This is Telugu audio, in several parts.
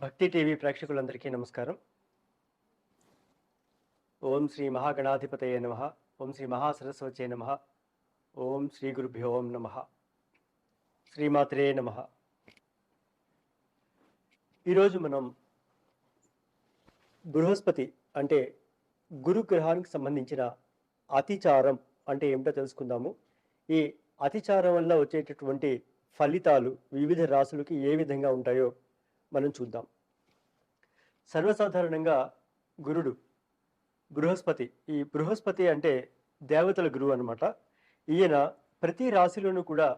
భక్తి టీవీ ప్రేక్షకులందరికీ నమస్కారం. ఓం శ్రీ మహాగణాధిపతయ నమ. ఓం శ్రీ మహాసరస్వతే నమ. ఓం శ్రీ గురుభ్యో ఓం నమ. శ్రీమాత్రే నమ. ఈరోజు మనం బృహస్పతి అంటే గురుగ్రహానికి సంబంధించిన అతిచారం అంటే ఏమిటో తెలుసుకుందాము. ఈ అతిచారం వల్ల వచ్చేటటువంటి ఫలితాలు వివిధ రాసులకి ఏ విధంగా ఉంటాయో మనం చూద్దాం. సర్వసాధారణంగా గురుడు బృహస్పతి ఈ బృహస్పతి అంటే దేవతల గురువు అనమాట ఈయన ప్రతి రాశిలోనూ కూడా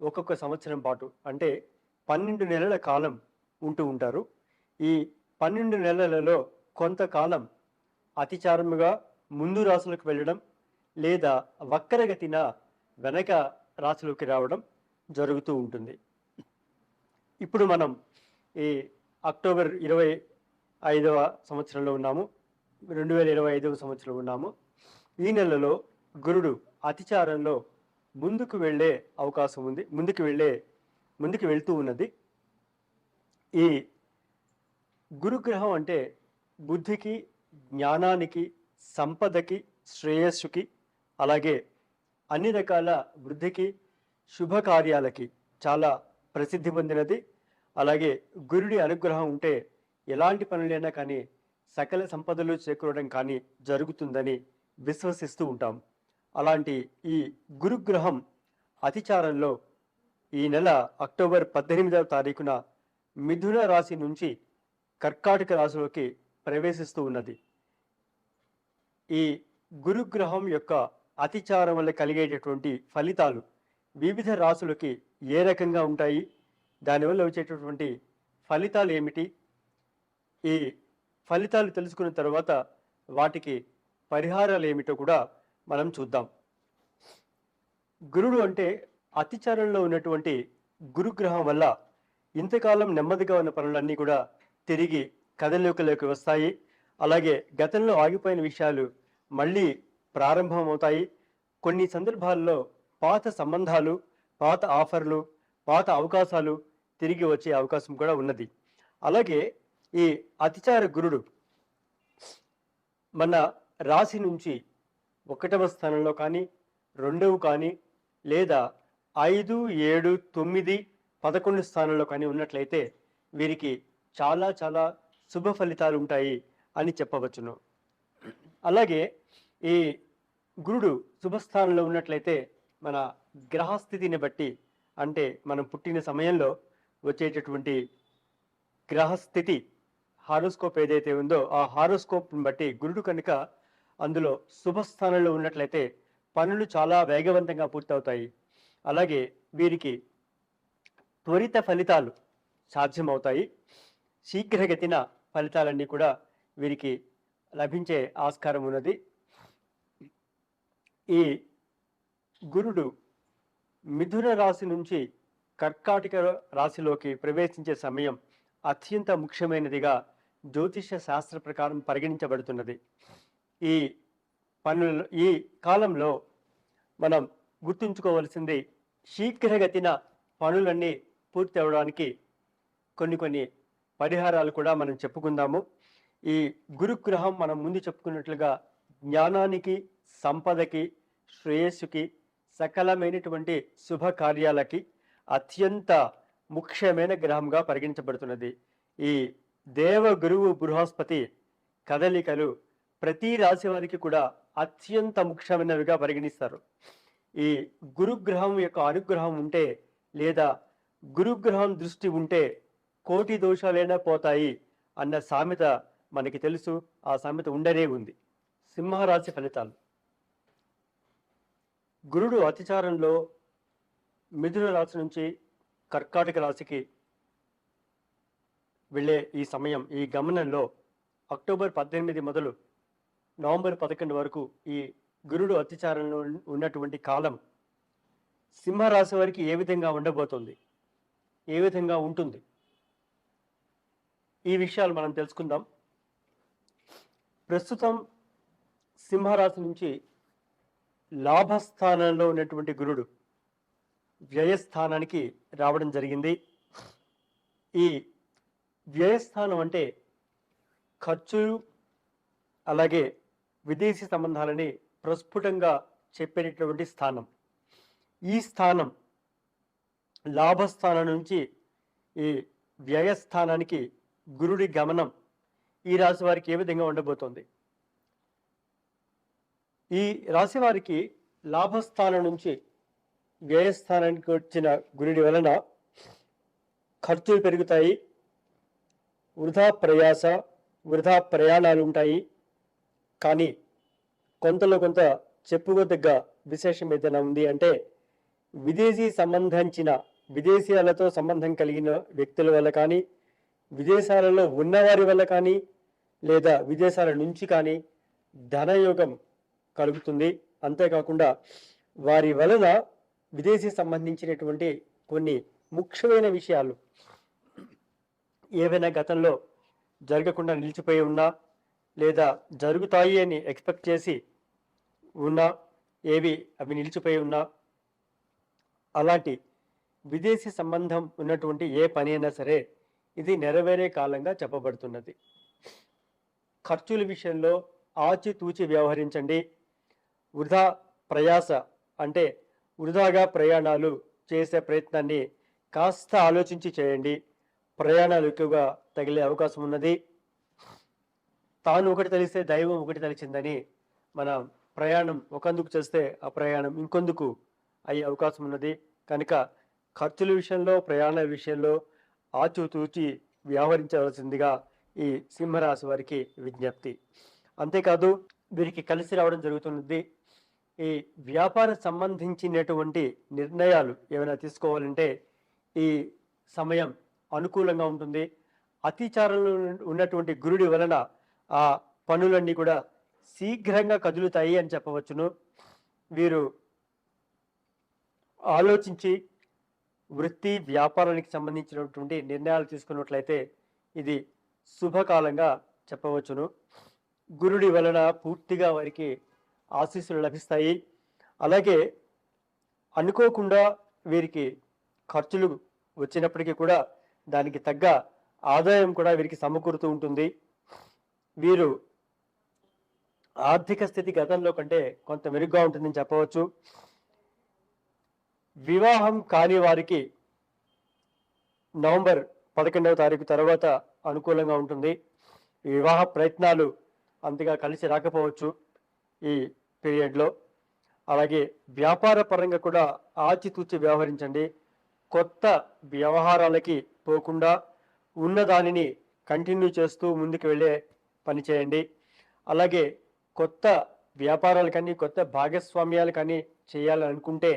ఒక్కొక్క సంవత్సరం పాటు అంటే పన్నెండు నెలల కాలం ఉంటూ ఉంటారు. ఈ పన్నెండు నెలలలో కొంతకాలం అతిచారముగా ముందు రాశులకు వెళ్ళడం లేదా వక్రగతిన వెనక రాశిలోకి రావడం జరుగుతూ ఉంటుంది. ఇప్పుడు మనం ఈ అక్టోబర్ ఇరవై ఐదవ సంవత్సరంలో ఉన్నాము. రెండు వేల ఇరవై ఐదవ సంవత్సరంలో ఉన్నాము. ఈ నెలలో గురుడు అతిచారంలో ముందుకు వెళ్ళే అవకాశం ఉంది. ముందుకు వెళ్ళే ముందుకు వెళ్తూ ఉన్నది. ఈ గురుగ్రహం అంటే బుద్ధికి జ్ఞానానికి సంపదకి శ్రేయస్సుకి అలాగే అన్ని రకాల వృద్ధికి శుభకార్యాలకి చాలా ప్రసిద్ధి పొందినది. అలాగే గురుడి అనుగ్రహం ఉంటే ఎలాంటి పనులైనా కానీ సకల సంపదలు చేకూరడం కానీ జరుగుతుందని విశ్వసిస్తూ ఉంటాం. అలాంటి ఈ గురుగ్రహం అతిచారంలో ఈ నెల అక్టోబర్ పద్దెనిమిదవ తారీఖున మిథున రాశి నుంచి కర్కాటక రాశిలోకి ప్రవేశిస్తూ ఉన్నది. ఈ గురుగ్రహం యొక్క అతిచారం వల్ల కలిగేటటువంటి ఫలితాలు వివిధ రాశులకి ఏ రకంగా ఉంటాయి? దానివల్ల వచ్చేటటువంటి ఫలితాలు ఏమిటి? ఈ ఫలితాలు తెలుసుకున్న తర్వాత వాటికి పరిహారాలు ఏమిటో కూడా మనం చూద్దాం. గురుడు అంటే అతిచారంలో ఉన్నటువంటి గురుగ్రహం వల్ల ఇంతకాలం నెమ్మదిగా ఉన్న పనులన్నీ కూడా తిరిగి కథలోకిలోకి వస్తాయి. అలాగే గతంలో ఆగిపోయిన విషయాలు మళ్ళీ ప్రారంభమవుతాయి. కొన్ని సందర్భాల్లో పాత సంబంధాలు పాత ఆఫర్లు పాత అవకాశాలు తిరిగి వచ్చే అవకాశం కూడా ఉన్నది. అలాగే ఈ అతిచార గురుడు మన రాశి నుంచి ఒకటవ స్థానంలో కానీ రెండవ కానీ లేదా ఐదు ఏడు తొమ్మిది పదకొండు స్థానంలో కానీ ఉన్నట్లయితే వీరికి చాలా చాలా శుభ ఫలితాలు ఉంటాయి అని చెప్పవచ్చును. అలాగే ఈ గురుడు శుభస్థానంలో ఉన్నట్లయితే మన గ్రహస్థితిని బట్టి అంటే మనం పుట్టిన సమయంలో వచ్చేటటువంటి గ్రహస్థితి హారోస్కోప్ ఏదైతే ఉందో ఆ హారోస్కోప్ని బట్టి గురుడు కనుక అందులో శుభస్థానంలో ఉన్నట్లయితే పనులు చాలా వేగవంతంగా పూర్తవుతాయి. అలాగే వీరికి త్వరిత ఫలితాలు సాధ్యమవుతాయి. శీఘ్రగతిన ఫలితాలన్నీ కూడా వీరికి లభించే ఆస్కారం ఉన్నది. ఈ గురుడు మిథున రాశి నుంచి కర్కాటక రాశిలోకి ప్రవేశించే సమయం అత్యంత ముఖ్యమైనదిగా జ్యోతిష శాస్త్ర ప్రకారం పరిగణించబడుతున్నది. ఈ పనుల ఈ కాలంలో మనం గుర్తుంచుకోవలసింది శీఘ్రగతిన పనులన్నీ పూర్తి అవడానికి కొన్ని కొన్ని పరిహారాలు కూడా మనం చెప్పుకుందాము. ఈ గురుగ్రహం మనం ముందు చెప్పుకున్నట్లుగా జ్ఞానానికి సంపదకి శ్రేయస్సుకి సకలమైనటువంటి శుభకార్యాలకి అత్యంత ముఖ్యమైన గ్రహంగా పరిగణించబడుతున్నది. ఈ దేవ గురువు బృహస్పతి కదలికలు ప్రతి రాశి వారికి కూడా అత్యంత ముఖ్యమైనవిగా పరిగణిస్తారు. ఈ గురుగ్రహం యొక్క అనుగ్రహం ఉంటే లేదా గురుగ్రహం దృష్టి ఉంటే కోటి దోషాలైనా పోతాయి అన్న సామెత మనకి తెలుసు. ఆ సామెత ఉండనే ఉంది. సింహరాశి ఫలితాలు. గురుడు అతిచారంలో మిథున రాశి నుంచి కర్కాటక రాశికి వెళ్ళే ఈ సమయం ఈ గమనంలో అక్టోబర్ పద్దెనిమిది మొదలు నవంబర్ పదకొండు వరకు ఈ గురుడు అత్యాచారంలో ఉన్నటువంటి కాలం సింహరాశి వారికి ఏ విధంగా ఉండబోతుంది? ఏ విధంగా ఉంటుంది? ఈ విషయాలు మనం తెలుసుకుందాం. ప్రస్తుతం సింహరాశి నుంచి లాభస్థానంలో ఉన్నటువంటి గురుడు వ్యయస్థానానికి రావడం జరిగింది. ఈ వ్యయస్థానం అంటే ఖర్చు అలాగే విదేశీ సంబంధాలని ప్రస్ఫుటంగా చెప్పేటటువంటి స్థానం. ఈ స్థానం లాభస్థానం నుంచి ఈ వ్యయస్థానానికి గురుడి గమనం ఈ రాశి వారికి ఏ విధంగా ఉండబోతోంది? ఈ రాశి వారికి లాభస్థానం నుంచి వ్యయస్థానానికి వచ్చిన గురుడి వలన ఖర్చులు పెరుగుతాయి వృధా ప్రయాస వృధా ప్రయాణాలు ఉంటాయి. కానీ కొంతలో కొంత చెప్పుకోదగ్గ విశేషం ఏదైనా ఉంది అంటే విదేశీ సంబంధించిన విదేశీయాలతో సంబంధం కలిగిన వ్యక్తుల వల్ల కానీ విదేశాలలో ఉన్నవారి వల్ల కానీ లేదా విదేశాల నుంచి కానీ ధనయోగం కలుగుతుంది. అంతేకాకుండా వారి వలన విదేశీ సంబంధించినటువంటి కొన్ని ముఖ్యమైన విషయాలు ఏవైనా గతంలో జరగకుండా నిలిచిపోయి ఉన్నా లేదా జరుగుతాయి అని ఎక్స్పెక్ట్ చేసి ఉన్నా ఏవి అవి నిలిచిపోయి ఉన్నా అలాంటి విదేశీ సంబంధం ఉన్నటువంటి ఏ పని అయినా సరే ఇది నెరవేరే కాలంగా చెప్పబడుతున్నది. ఖర్చుల విషయంలో ఆచితూచి వ్యవహరించండి. వృధా ప్రయాస అంటే వృధాగా ప్రయాణాలు చేసే ప్రయత్నాన్ని కాస్త ఆలోచించి చేయండి. ప్రయాణాలు ఎక్కువగా తగిలే అవకాశం ఉన్నది. తాను ఒకటి తెలిస్తే దైవం ఒకటి తెలిసిందని మన ప్రయాణం ఒకందుకు చేస్తే ఆ ప్రయాణం ఇంకొందుకు అయ్యే అవకాశం ఉన్నది. కనుక ఖర్చుల విషయంలో ప్రయాణ విషయంలో ఆచితూచి వ్యవహరించవలసిందిగా ఈ సింహరాశి వారికి విజ్ఞప్తి. అంతేకాదు వీరికి కలిసి రావడం జరుగుతున్నది. ఈ వ్యాపార సంబంధించినటువంటి నిర్ణయాలు ఏమైనా తీసుకోవాలంటే ఈ సమయం అనుకూలంగా ఉంటుంది. అతిచారంలో ఉన్నటువంటి గురుడి వలన ఆ పనులన్నీ కూడా శీఘ్రంగా కదులుతాయి అని చెప్పవచ్చును. వీరు ఆలోచించి వృత్తి వ్యాపారానికి సంబంధించినటువంటి నిర్ణయాలు తీసుకున్నట్లయితే ఇది శుభకాలంగా చెప్పవచ్చును. గురుడి వలన పూర్తిగా వారికి ఆశీస్సులు లభిస్తాయి. అలాగే అనుకోకుండా వీరికి ఖర్చులు వచ్చినప్పటికీ కూడా దానికి తగ్గ ఆదాయం కూడా వీరికి సమకూరుతూ ఉంటుంది. వీరు ఆర్థిక స్థితి గతంలో కంటే కొంత మెరుగ్గా ఉంటుందని చెప్పవచ్చు. వివాహం కాని వారికి నవంబర్ పదకొండవ తారీఖు తర్వాత అనుకూలంగా ఉంటుంది. వివాహ ప్రయత్నాలు అంతగా కలిసి రాకపోవచ్చు. ఈ పీరియడ్లో. అలాగే వ్యాపార పరంగా కూడా ఆచితూచి వ్యవహరించండి. కొత్త వ్యవహారాలకి పోకుండా ఉన్న దానిని కంటిన్యూ చేస్తూ ముందుకు వెళ్ళే పని చేయండి. అలాగే కొత్త వ్యాపారాలు కానీ కొత్త భాగస్వామ్యాలు కానీ చేయాలనుకుంటే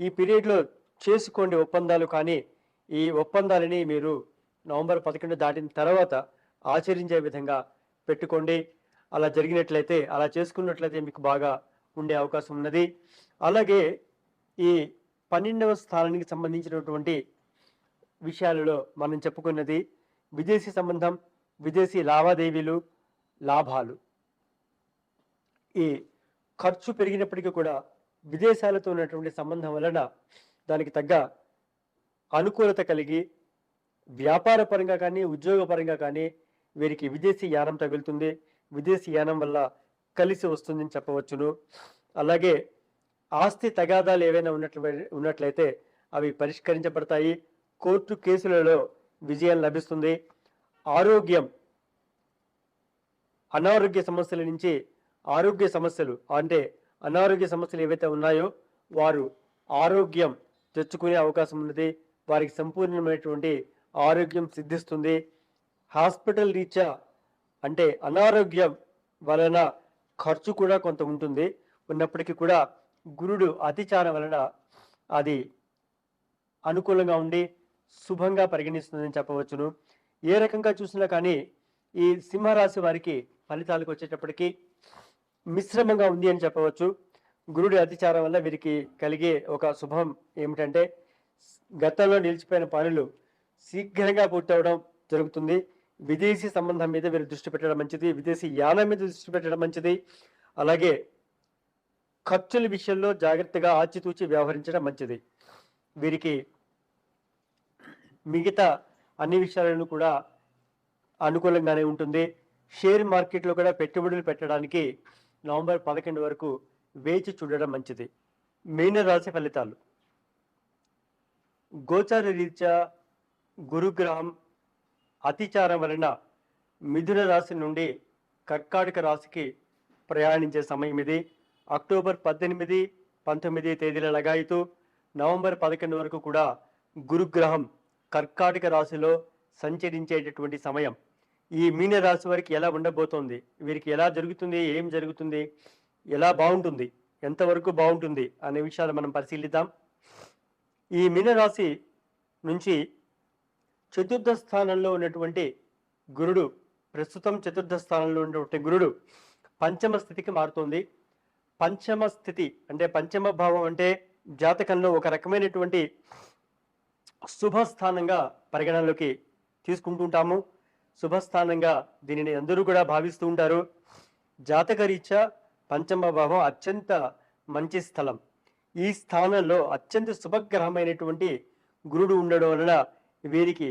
ఈ పీరియడ్లో చేసుకోండి ఒప్పందాలు కానీ. ఈ ఒప్పందాలని మీరు నవంబర్ పదకొండు దాటిన తర్వాత ఆచరించే విధంగా పెట్టుకోండి. అలా జరిగినట్లయితే అలా చేసుకున్నట్లయితే మీకు బాగా ఉండే అవకాశం ఉన్నది. అలాగే ఈ పన్నెండవ స్థానానికి సంబంధించినటువంటి విషయాలలో మనం చెప్పుకున్నది విదేశీ సంబంధం విదేశీ లావాదేవీలు లాభాలు. ఈ ఖర్చు పెరిగినప్పటికీ కూడా విదేశాలతో ఉన్నటువంటి సంబంధం వలన దానికి తగ్గ అనుకూలత కలిగి వ్యాపార పరంగా కానీ ఉద్యోగపరంగా కానీ వీరికి విదేశీ యానం తగులుతుంది. విదేశీ యానం వల్ల కలిసి వస్తుందని చెప్పవచ్చును. అలాగే ఆస్తి తగాదాలు ఏవైనా ఉన్నట్లు ఉన్నట్లయితే అవి పరిష్కరించబడతాయి. కోర్టు కేసులలో విజయం లభిస్తుంది. ఆరోగ్యం అనారోగ్య సమస్యల నుంచి ఆరోగ్య సమస్యలు అంటే అనారోగ్య సమస్యలు ఏవైతే ఉన్నాయో వారు ఆరోగ్యం తెచ్చుకునే అవకాశం ఉన్నది. వారికి సంపూర్ణమైనటువంటి ఆరోగ్యం సిద్ధిస్తుంది. హాస్పిటల్ రీత్యా అంటే అనారోగ్యం వలన ఖర్చు కూడా కొంత ఉంటుంది. ఉన్నప్పటికీ కూడా గురుడు అతిచారం వలన అది అనుకూలంగా ఉండి శుభంగా పరిగణిస్తుందని చెప్పవచ్చును. ఏ రకంగా చూసినా కానీ ఈ సింహరాశి వారికి ఫలితాలకు వచ్చేటప్పటికీ మిశ్రమంగా ఉంది అని చెప్పవచ్చు. గురుడి అతిచారం వల్ల వీరికి కలిగే ఒక శుభం ఏమిటంటే గతంలో నిలిచిపోయిన పనులు శీఘ్రంగా పూర్తవడం జరుగుతుంది. విదేశీ సంబంధం మీద వీరు దృష్టి పెట్టడం మంచిది విదేశీ యానం మీద దృష్టి పెట్టడం మంచిది. అలాగే ఖర్చుల విషయంలో జాగ్రత్తగా ఆచితూచి వ్యవహరించడం మంచిది. వీరికి మిగతా అన్ని విషయాలను కూడా అనుకూలంగానే ఉంటుంది. షేర్ మార్కెట్లో కూడా పెట్టుబడులు పెట్టడానికి నవంబర్ పదకొండు వరకు వేచి చూడడం మంచిది. మీన రాశి ఫలితాలు. గోచార రీత్యా గురుగ్రహం అతిచారం వలన మిథున రాశి నుండి కర్కాటక రాశికి ప్రయాణించే సమయం ఇది. అక్టోబర్ పద్దెనిమిది పంతొమ్మిది తేదీల లగాయితూ నవంబర్ పదకొండు వరకు కూడా గురుగ్రహం కర్కాటక రాశిలో సంచరించేటటువంటి సమయం. ఈ మీన రాశి వారికి ఎలా ఉండబోతోంది? వీరికి ఎలా జరుగుతుంది? ఏం జరుగుతుంది? ఎలా బాగుంటుంది? ఎంతవరకు బాగుంటుంది? అనే విషయాలు మనం పరిశీలిద్దాం. ఈ మీనరాశి నుంచి చతుర్థ స్థానంలో ఉన్నటువంటి గురుడు ప్రస్తుతం చతుర్థ స్థానంలో ఉన్నటువంటి గురుడు పంచమ స్థితికి మారుతుంది. పంచమ స్థితి అంటే పంచమ భావం అంటే జాతకంలో ఒక రకమైనటువంటి శుభస్థానంగా పరిగణనలోకి తీసుకుంటుంటాము. శుభస్థానంగా దీనిని అందరూ కూడా భావిస్తూ ఉంటారు. జాతకరీత్యా పంచమ భావం అత్యంత మంచి స్థలం. ఈ స్థానంలో అత్యంత శుభగ్రహమైనటువంటి గురుడు ఉండడం వలన వీరికి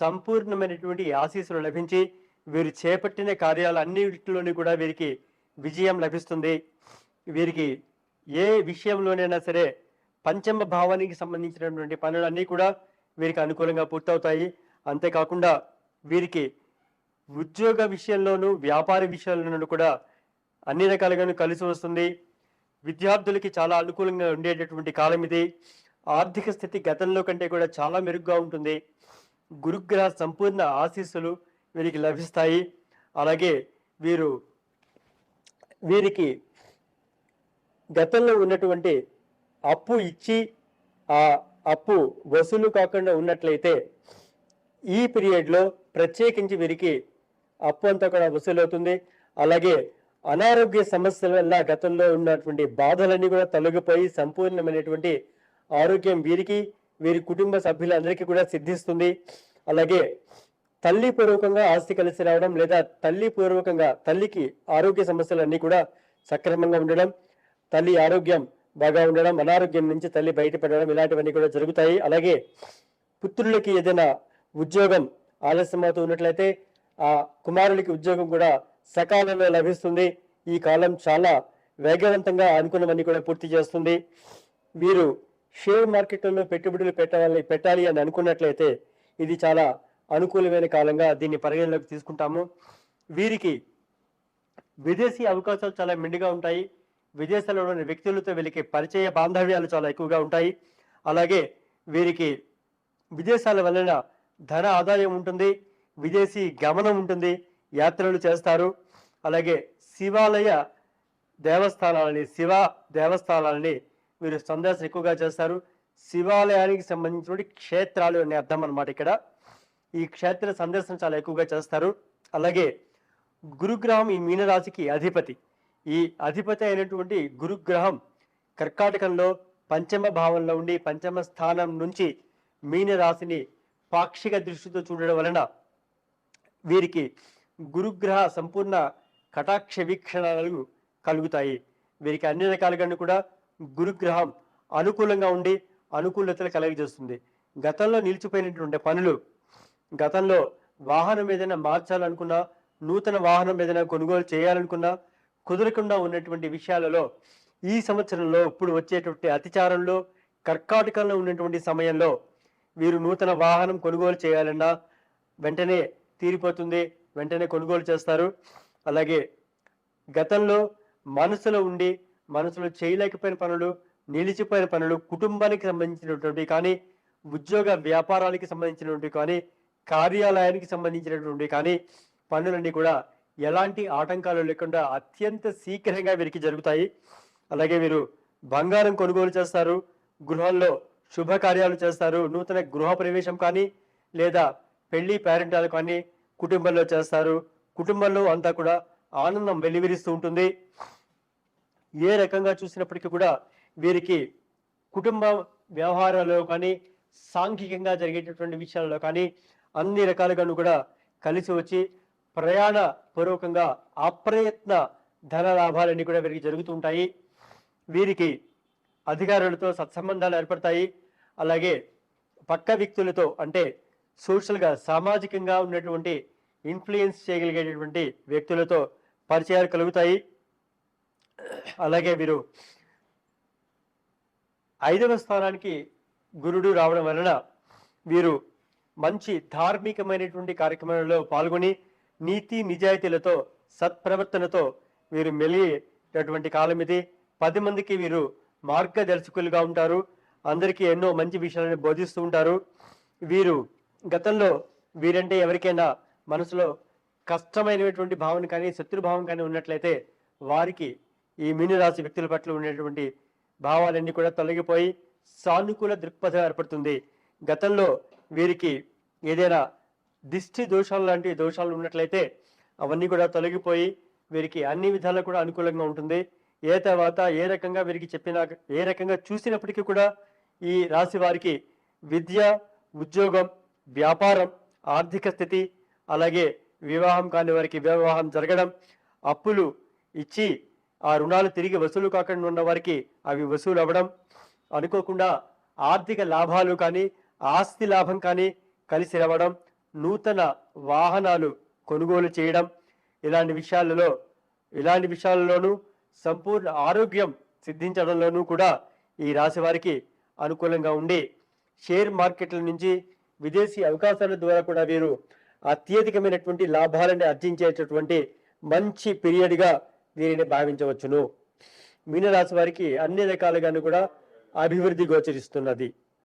సంపూర్ణమైనటువంటి ఆశీస్సులు లభించి వీరు చేపట్టిన కార్యాలు అన్నిటిలోని కూడా వీరికి విజయం లభిస్తుంది. వీరికి ఏ విషయంలోనైనా సరే పంచమ భావానికి సంబంధించినటువంటి పనులన్నీ కూడా వీరికి అనుకూలంగా పూర్తవుతాయి. అంతేకాకుండా వీరికి ఉద్యోగ విషయంలోనూ వ్యాపార విషయాల్లోనూ కూడా అన్ని రకాలుగాను కలిసి వస్తుంది. విద్యార్థులకి చాలా అనుకూలంగా ఉండేటటువంటి కాలం ఇది. ఆర్థిక స్థితి గతంలో కంటే కూడా చాలా మెరుగ్గా ఉంటుంది. గురుగ్రహ సంపూర్ణ ఆశీస్సులు వీరికి లభిస్తాయి. అలాగే వీరు వీరికి గతంలో ఉన్నటువంటి అప్పు ఇచ్చి ఆ అప్పు వసూలు కాకుండా ఉన్నట్లయితే ఈ పీరియడ్లో ప్రత్యేకించి వీరికి అప్పు అంతా కూడా వసూలవుతుంది అలాగే అనారోగ్య సమస్యల వల్ల గతంలో ఉన్నటువంటి బాధలన్నీ కూడా తొలగిపోయి సంపూర్ణమైనటువంటి ఆరోగ్యం వీరికి వీరి కుటుంబ సభ్యులందరికీ కూడా సిద్ధిస్తుంది. అలాగే తల్లి పూర్వకంగా ఆస్తి కలిసి రావడం లేదా తల్లి పూర్వకంగా తల్లికి ఆరోగ్య సమస్యలన్నీ కూడా సక్రమంగా ఉండడం తల్లి ఆరోగ్యం బాగా ఉండడం అనారోగ్యం నుంచి తల్లి బయటపడడం ఇలాంటివన్నీ కూడా జరుగుతాయి. అలాగే పుత్రులకి ఏదైనా ఉద్యోగం ఆలస్యమవుతూ ఉన్నట్లయితే ఆ కుమారులకి ఉద్యోగం కూడా సకాలంలో లభిస్తుంది. ఈ కాలం చాలా వేగవంతంగా అనుకున్నవన్నీ కూడా పూర్తి చేస్తుంది. వీరు షేర్ మార్కెట్లలో పెట్టుబడులు పెట్టాలి పెట్టాలి అని అనుకున్నట్లయితే ఇది చాలా అనుకూలమైన కాలంగా దీన్ని పరిగణలోకి తీసుకుంటాము. వీరికి విదేశీ అవకాశాలు చాలా మెండుగా ఉంటాయి. విదేశాల్లో ఉన్న వ్యక్తులతో వీరికి పరిచయ బాంధవ్యాలు చాలా ఎక్కువగా ఉంటాయి. అలాగే వీరికి విదేశాల వలన ధన ఆదాయం ఉంటుంది. విదేశీ గమనం ఉంటుంది. యాత్రలు చేస్తారు. అలాగే శివాలయ దేవస్థానాలని శివ దేవస్థానాలని వీరు సందర్శన ఎక్కువగా చేస్తారు. శివాలయానికి సంబంధించినటువంటి క్షేత్రాలు అనే అర్థం అనమాట ఇక్కడ. ఈ క్షేత్ర సందర్శన చాలా ఎక్కువగా చేస్తారు. అలాగే గురుగ్రహం ఈ మీనరాశికి అధిపతి. ఈ అధిపతి అయినటువంటి గురుగ్రహం కర్కాటకంలో పంచమ భావంలో ఉండి పంచమ స్థానం నుంచి మీనరాశిని పాక్షిక దృష్టితో చూడడం వలన వీరికి గురుగ్రహ సంపూర్ణ కటాక్ష వీక్షణాలు కలుగుతాయి. వీరికి అన్ని రకాలుగా కూడా గురుగ్రహం అనుకూలంగా ఉండి అనుకూలతలు కలగజేస్తుంది. గతంలో నిలిచిపోయినటువంటి పనులు గతంలో వాహనం ఏదైనా మార్చాలనుకున్నా నూతన వాహనం ఏదైనా కొనుగోలు చేయాలనుకున్నా కుదరకుండా ఉన్నటువంటి విషయాలలో ఈ సంవత్సరంలో ఇప్పుడు వచ్చేటువంటి అతిచారంలో కర్కాటకంలో ఉన్నటువంటి సమయంలో వీరు నూతన వాహనం కొనుగోలు చేయాలన్నా వెంటనే తీరిపోతుంది వెంటనే కొనుగోలు చేస్తారు. అలాగే గతంలో మనసులో ఉండి మనసులో చేయలేకపోయిన పనులు నిలిచిపోయిన పనులు కుటుంబానికి సంబంధించినటువంటి కానీ ఉద్యోగ వ్యాపారాలకి సంబంధించినటువంటి కానీ కార్యాలయానికి సంబంధించినటువంటి కానీ పనులన్నీ కూడా ఎలాంటి ఆటంకాలు లేకుండా అత్యంత శీఘ్రంగా వీరికి జరుగుతాయి. అలాగే వీరు బంగారం కొనుగోలు చేస్తారు గృహంలో శుభకార్యాలు చేస్తారు నూతన గృహ ప్రవేశం కానీ లేదా పెళ్ళి పేరెంటాలు కానీ కుటుంబంలో చేస్తారు. కుటుంబంలో అంతా కూడా ఆనందం వెలివిరిస్తూ ఉంటుంది. ఏ రకంగా చూసినప్పటికీ కూడా వీరికి కుటుంబ వ్యవహారాల్లో కానీ సాంఘికంగా జరిగేటటువంటి విషయాల్లో కానీ అన్ని రకాలుగాను కూడా కలిసి వచ్చి ప్రయాణ పూర్వకంగా అప్రయత్న ధన లాభాలన్నీ కూడా వీరికి జరుగుతూ ఉంటాయి. వీరికి అధికారులతో సత్సంబంధాలు ఏర్పడతాయి. అలాగే పక్క వ్యక్తులతో అంటే సోషల్గా సామాజికంగా ఉన్నటువంటి ఇన్ఫ్లుయెన్స్ చేయగలిగేటటువంటి వ్యక్తులతో పరిచయాలు కలుగుతాయి. అలాగే వీరు ఐదవ స్థానానికి గురుడు రావడం వలన వీరు మంచి ధార్మికమైనటువంటి కార్యక్రమాలలో పాల్గొని నీతి నిజాయితీలతో సత్ప్రవర్తనతో వీరు మెలిగేటటువంటి కాలం ఇది. పది మందికి వీరు మార్గదర్శకులుగా ఉంటారు. అందరికీ ఎన్నో మంచి విషయాలను బోధిస్తూ ఉంటారు. వీరు గతంలో వీరంటే ఎవరికైనా మనసులో కష్టమైనటువంటి భావన కానీ శత్రుభావం కానీ ఉన్నట్లయితే వారికి ఈ మీనరాశి వ్యక్తుల పట్ల ఉండేటువంటి భావాలన్నీ కూడా తొలగిపోయి సానుకూల దృక్పథం ఏర్పడుతుంది. గతంలో వీరికి ఏదైనా దిష్టి దోషాలు లాంటి దోషాలు ఉన్నట్లయితే అవన్నీ కూడా తొలగిపోయి వీరికి అన్ని విధాలు కూడా అనుకూలంగా ఉంటుంది. ఏ తర్వాత ఏ రకంగా వీరికి చెప్పినా ఏ రకంగా చూసినప్పటికీ కూడా ఈ రాశి వారికి విద్య ఉద్యోగం వ్యాపారం ఆర్థిక స్థితి అలాగే వివాహం కాని వారికి వివాహం జరగడం అప్పులు ఇచ్చి ఆ రుణాలు తిరిగి వసూలు కాకుండా ఉన్న వారికి అవి వసూలు అవ్వడం అనుకోకుండా ఆర్థిక లాభాలు కానీ ఆస్తి లాభం కానీ కలిసి రావడం నూతన వాహనాలు కొనుగోలు చేయడం ఇలాంటి విషయాలలో ఇలాంటి విషయాలలోనూ సంపూర్ణ ఆరోగ్యం సిద్ధించడంలోనూ కూడా ఈ రాశి వారికి అనుకూలంగా ఉండి షేర్ మార్కెట్ల నుంచి విదేశీ అవకాశాల ద్వారా కూడా వీరు అత్యధికమైనటువంటి లాభాలను అర్జించేటటువంటి మంచి పీరియడ్గా దీనిని భావించవచ్చును. మీనరాశి వారికి అన్ని రకాలుగాను కూడా అభివృద్ధి గోచరిస్తున్నది.